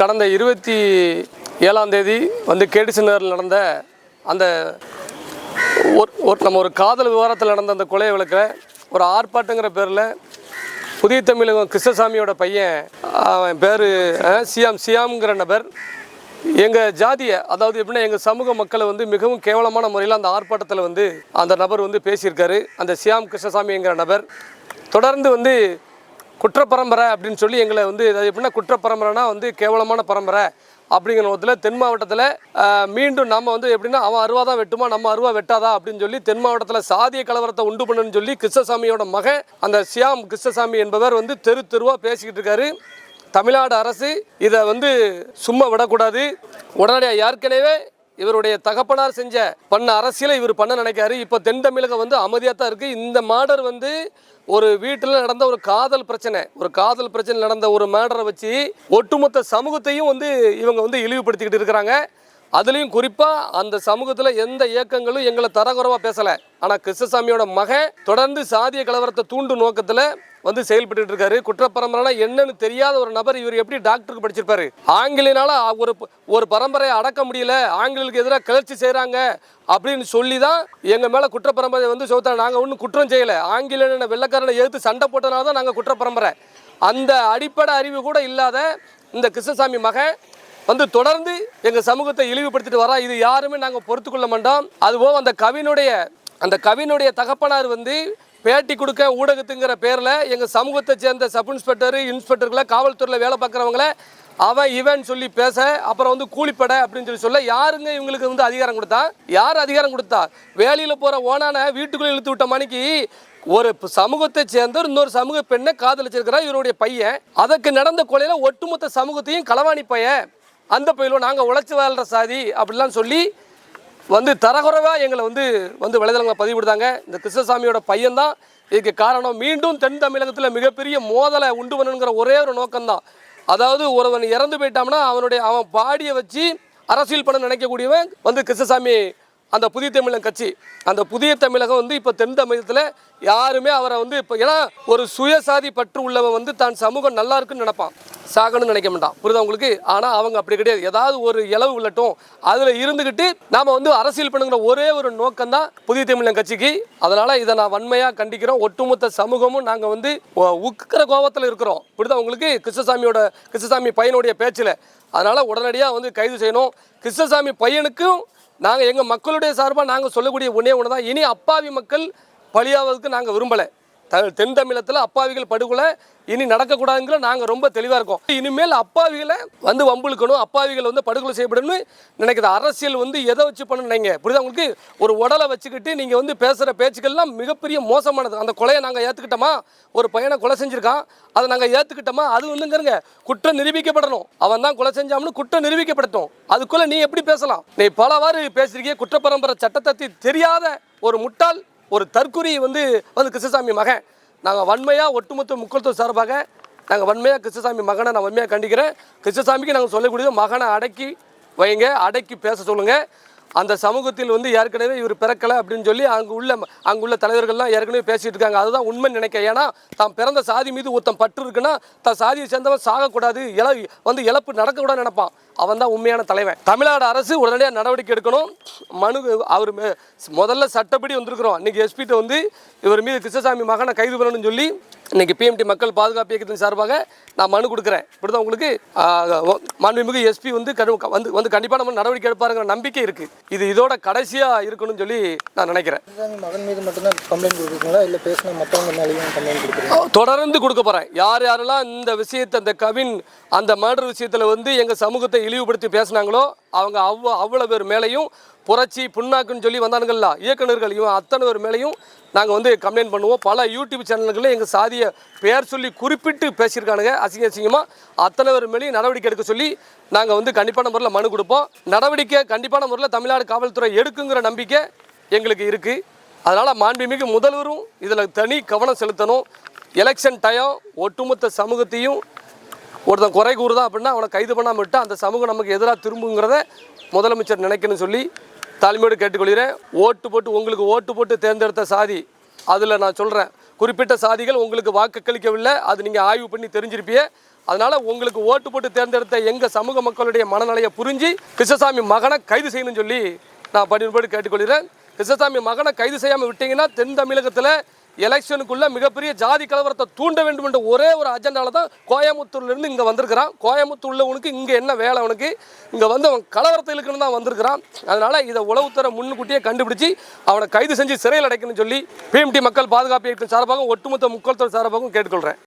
கடந்த இருபத்தி ஏழாம் தேதி வந்து கேடிசி நகரில் நடந்த அந்த ஒரு ஒரு நம்ம ஒரு காதல் விவகாரத்தில் நடந்த அந்த கொலை விளக்கில் ஒரு ஆர்ப்பாட்டங்கிற பேரில் புதிய தமிழகம் கிருஷ்ணசாமியோட பையன் அவன் பேர் சியாம் சியாம்ங்கிற நபர் எங்கள் ஜாதியை அதாவது எப்படின்னா எங்கள் சமூக மக்களை வந்து மிகவும் கேவலமான முறையில் அந்த ஆர்ப்பாட்டத்தில் வந்து அந்த நபர் வந்து பேசியிருக்காரு. அந்த சியாம் கிருஷ்ணசாமிங்கிற நபர் தொடர்ந்து வந்து குற்றப்பரம்பரை அப்படின்னு சொல்லி எங்களை வந்து அது எப்படின்னா குற்றப்பரம்பரைனா வந்து கேவலமான பரம்பரை அப்படிங்கிற விதத்தில் தென் மாவட்டத்தில் மீண்டும் நம்ம வந்து எப்படின்னா அவன் அருவா தான் வெட்டுமா நம்ம அருவா வெட்டாதா அப்படின்னு சொல்லி தென் மாவட்டத்தில் சாதிய கலவரத்தை உண்டு பண்ணுன்னு சொல்லி கிருஷ்ணசாமியோட மகன் அந்த சியாம் கிருஷ்ணசாமி என்பவர் வந்து தெரு தெருவாக பேசிக்கிட்டு இருக்காரு. தமிழ்நாடு அரசு இதை வந்து சும்மா விடக்கூடாது. உடனடியாக ஏற்கனவே இவருடைய தகப்பனார் செஞ்ச பண்ண அரசியலை இவர் பண்ண நினைக்காரு. இப்போ தென் தமிழகம் வந்து அமைதியாக தான் இருக்குது இந்த மாடர் வந்து ஒரு வீட்டில் நடந்த ஒரு காதல் பிரச்சனை. ஒரு காதல் பிரச்சனை நடந்த ஒரு மேடரை வச்சு ஒட்டுமொத்த சமூகத்தையும் வந்து இவங்க வந்து இழிவுபடுத்திக்கிட்டு இருக்கிறாங்க. அதுலேயும் குறிப்பாக அந்த சமூகத்தில் எந்த இயக்கங்களும் எங்களை தரகுறவாக பேசலை. ஆனால் கிருஷ்ணசாமியோட மகன் தொடர்ந்து சாதிய கலவரத்தை தூண்டும் நோக்கத்தில் வந்து செயல்பட்டு இருக்காரு குற்றப்பரம்பரைனா என்னன்னு தெரியாத ஒரு நபர் இவர் எப்படி டாக்டருக்கு படிச்சிருப்பாரு? ஆங்கிலினால ஒரு ஒரு பரம்பரையை அடக்க முடியல ஆங்கிலுக்கு எதிராக கிளர்ச்சி செய்கிறாங்க அப்படின்னு சொல்லி தான் எங்கள் மேலே குற்றப்பரம்பரை வந்து சொல்லிட்டாங்க நாங்கள் ஒன்றும் குற்றம் செய்யலை. ஆங்கிலேயனை வெள்ளக்காரனை எதிர்த்து சண்டை போட்டனால தான் நாங்கள் குற்றப்பரம்பரை. அந்த அடிப்படை அறிவு கூட இல்லாத இந்த கிருஷ்ணசாமி மகன் வந்து தொடர்ந்து எங்கள் சமூகத்தை இழிவுபடுத்திட்டு வரா. இது யாருமே நாங்கள் பொறுத்துக்கொள்ள மாட்டோம். அதுபோக அந்த கவினுடைய அந்த கவினுடைய தகப்பனார் வந்து பேட்டி கொடுக்க ஊடகத்துங்கிற பேரில் எங்கள் சமூகத்தை சேர்ந்த சப் இன்ஸ்பெக்டர் இன்ஸ்பெக்டர்களை காவல்துறையில் வேலை பார்க்குறவங்கள அவன் இவன் சொல்லி பேச அப்புறம் வந்து கூலிப்படை அப்படின்னு சொல்லி சொல்ல யாருங்க இவங்களுக்கு வந்து அதிகாரம் கொடுத்தா? யார் அதிகாரம் கொடுத்தா? வேலையில் போகிற ஓனான வீட்டுக்குள்ளே இழுத்து விட்ட மணிக்கு ஒரு சமூகத்தை சேர்ந்த இன்னொரு சமூக பெண்ணை காதலிச்சிருக்கிறா இவருடைய பையன். அதற்கு நடந்த கொலையில் ஒட்டுமொத்த சமூகத்தையும் களவாணி பையன். அந்த பயிலும் நாங்கள் உழைச்சி வாழ்கிற சாதி அப்படிலாம் சொல்லி வந்து தரகுறைவாக எங்களை வந்து வந்து வலைதளங்களை பதிவிடுதாங்க இந்த கிருஷ்ணசாமியோட பையன்தான். இதுக்கு காரணம் மீண்டும் தென் தமிழகத்தில் மிகப்பெரிய மோதலை உண்டு பண்ணணுங்கிற ஒரே ஒரு நோக்கம்தான். அதாவது ஒருவன் இறந்து போயிட்டான்னா அவனுடைய அவன் பாடியை வச்சு அரசியல் பண்ண நினைக்கக்கூடியவன் வந்து கிருஷ்ணசாமி அந்த புதிய தமிழகம் கட்சி. அந்த புதிய தமிழகம் வந்து இப்போ தென் தமிழகத்தில் யாருமே அவரை வந்து இப்போ ஏன்னா ஒரு சுயசாதி பற்று உள்ளவன் வந்து தான் சமூகம் நல்லா இருக்குன்னு நினைப்பான். சாகணும்னு நினைக்க மாட்டான். புரியுதா உங்களுக்கு? ஆனால் அவங்க அப்படி கிடையாது. ஏதாவது ஒரு இளவு உள்ளட்டும். அதில் இருந்துக்கிட்டு நாம் வந்து அரசியல் பண்ணுங்கிற ஒரே ஒரு நோக்கம் தான் புதிய தமிழகம் கட்சிக்கு. அதனால் இதை நான் வன்மையாக கண்டிக்கிறோம். ஒட்டுமொத்த சமூகமும் நாங்கள் வந்து உக்கிற கோபத்தில் இருக்கிறோம். புரியுதா உங்களுக்கு? கிருஷ்ணசாமியோட கிருஷ்ணசாமி பையனுடைய பேச்சில். அதனால் உடனடியாக வந்து கைது செய்யணும். கிருஷ்ணசாமி பையனுக்கும் நாங்கள் எங்கள் மக்களுடைய சார்பாக நாங்கள் சொல்லக்கூடிய ஒன்றே ஒன்று தான் இனி அப்பாவி மக்கள் பலியாவதுக்கு நாங்கள் விரும்பலை. த தென் தமிழத்தில் அப்பாவிகள் படுகொலை இனி நடக்கக்கூடாதுங்கிற நாங்கள் ரொம்ப தெளிவாக இருக்கோம். இனிமேல் அப்பாவிகளை வந்து வம்புழுக்கணும் அப்பாவிகள் வந்து படுகொலை செய்யப்படணும்னு நினைக்கிற அரசியல் வந்து எதை வச்சு பண்ண புரியுதா உங்களுக்கு? ஒரு உடலை வச்சுக்கிட்டு நீங்கள் வந்து பேசுகிற பேச்சுக்கள்லாம் மிகப்பெரிய மோசமானது. அந்த கொலையை நாங்கள் ஏற்றுக்கிட்டோமா ஒரு பையனை கொலை செஞ்சுருக்கான். அதை நாங்கள் ஏற்றுக்கிட்டோமா அது வந்துங்கிறங்க குற்றம் நிரூபிக்கப்படணும். அவன் தான் கொலை செஞ்சாம்னு குற்றம் நிரூபிக்கப்படட்டும். அதுக்குள்ளே நீ எப்படி பேசலாம்? நீ பலவாறு பேசுறீங்க. குற்றப்பரம்பரை சட்டத்தை தெரியாத ஒரு முட்டாள் ஒரு தற்குறி வந்து வந்து கிருஷ்ணசாமி மகன். நாங்கள் வன்மையாக ஒட்டுமொத்த முக்கியத்துவ சார்பாக நாங்கள் வன்மையாக கிருஷ்ணசாமி மகனை நான் வன்மையாக கண்டிக்கிறேன். கிருஷ்ணசாமிக்கு நாங்கள் சொல்லக்கூடியது மகனை அடக்கி வைங்க அடக்கி பேச சொல்லுங்கள் அந்த சமூகத்தில் வந்து ஏற்கனவே இவர் பிறக்கலை அப்படின்னு சொல்லி அங்கே உள்ள அங்குள்ள உள்ள தலைவர்கள்லாம் ஏற்கனவே பேசிட்டு இருக்காங்க. அதுதான் உண்மை நினைக்க ஏன்னா தான் பிறந்த சாதி மீது ஒருத்தன் பற்று இருக்குன்னா தான் சாதியை சேர்ந்தவன் சாகக்கூடாது இல வந்து இழப்பு நடக்கக்கூடாது நினைப்பான். அவன் தான் உண்மையான தலைவன். தமிழ்நாடு அரசு உடனடியாக நடவடிக்கை எடுக்கணும். மனு அவர் முதல்ல சட்டப்படி வந்திருக்கிறோம். இன்னைக்கு எஸ்பிட்ட வந்து இவர் மீது கிருஷ்ணசாமி மகனை கைது பண்ணணும்னு சொல்லி இன்னைக்கு பிஎம்டி மக்கள் பாதுகாப்பு இயக்கத்தின் சார்பாக நான் மனு கொடுக்குறேன். இப்படிதான் உங்களுக்கு ஆஹ், ஒ- மாண்புமிகு எஸ்பி வந்து கடு- வந்து வந்து கண்டிப்பாக நம்ம நடவடிக்கை எடுப்பாருங்கிற நம்பிக்கை இருக்கு. இது இதோட கடைசியாக இருக்கணும்னு சொல்லி நான் நினைக்கிறேன். மகன் மீது மட்டும்தான் கம்ப்ளைண்ட் கொடுக்குறீங்களா இல்லை பேசின மற்றவங்க மேலேயும் கம்ப்ளைண்ட் கொடுக்குறீங்களா தொடர்ந்து கொடுக்க போறேன். யார் யாரெல்லாம் இந்த விஷயத்தை அந்த கவின் அந்த மர்டர் விஷயத்தில் வந்து எங்கள் சமூகத்தை இழிவுபடுத்தி பேசுனாங்களோ அவங்க அவ்வளோ அவ்வளோ பேர் மேலேயும் புரட்சி புண்ணாக்குன்னு சொல்லி வந்தானுங்கள்ல இயக்குநர்கள் இவன் அத்தனை பேர் மேலேயும் நாங்கள் வந்து கம்ப்ளைண்ட் பண்ணுவோம். பல யூடியூப் சேனல்களில் எங்கள் சாதியை பெயர் சொல்லி குறிப்பிட்டு பேசியிருக்கானுங்க. அசிங்க அசிங்கமாக அத்தனை பேர் மேலேயும் நடவடிக்கை எடுக்க சொல்லி நாங்கள் வந்து கண்டிப்பான முறையில் மனு கொடுப்போம். நடவடிக்கை கண்டிப்பான முறையில் தமிழ்நாடு காவல்துறை எடுக்குங்கிற நம்பிக்கை எங்களுக்கு இருக்குது அதனால் மாண்புமிகு முதல்வரும் இதில் தனி கவனம் செலுத்தணும். எலெக்ஷன் டயம் ஒட்டுமொத்த சமூகத்தையும் ஒருத்தன் குறை கூறுதான் அப்படின்னா அவனை கைது பண்ணாமல் விட்டு அந்த சமூகம் நமக்கு எதிராக திரும்புங்கிறத முதலமைச்சர் நினைக்கணும்னு சொல்லி தாழ்மையோடு கேட்டுக்கொள்கிறேன். ஓட்டு போட்டு உங்களுக்கு ஓட்டு போட்டு தேர்ந்தெடுத்த சாதி அதில் நான் சொல்கிறேன் குறிப்பிட்ட சாதிகள் உங்களுக்கு வாக்குக்களிக்கவில்லை அது நீங்கள் ஆய்வு பண்ணி தெரிஞ்சிருப்பியே அதனால் உங்களுக்கு ஓட்டு போட்டு தேர்ந்தெடுத்த எங்கள் சமூக மக்களுடைய மனநிலையை புரிஞ்சு கிருஷ்ணசாமி மகனை கைது செய்யணும்னு சொல்லி நான் பணிபடி கேட்டுக்கொள்கிறேன். கிருஷ்ணசாமி மகனை கைது செய்யாமல் விட்டீங்கன்னா தென் தமிழகத்தில் எலெக்ஷனுக்குள்ள மிகப்பெரிய ஜாதி கலவரத்தை தூண்ட வேண்டும் என்ற ஒரே ஒரு அஜெண்டால தான் கோயம்புத்தூர்லேருந்து இங்கே வந்திருக்கிறான். கோயம்புத்தூர்ல உனக்கு இங்கே என்ன வேலை அவனுக்கு இங்கே வந்து அவன் கலவரத்தை இழுக்கணும் தான் வந்திருக்கிறான். அதனால் இதை உளவுத்துறை முன்னுக்கூட்டியே கண்டுபிடிச்சி அவனை கைது செஞ்சு சிறையில் அடைக்கணும்னு சொல்லி பிஎம்டி மக்கள் பாதுகாப்பு இயக்கம் சார்பாகவும் ஒட்டுமொத்த முக்கோள் சார்பாகவும் கேட்டுக்கொள்கிறேன்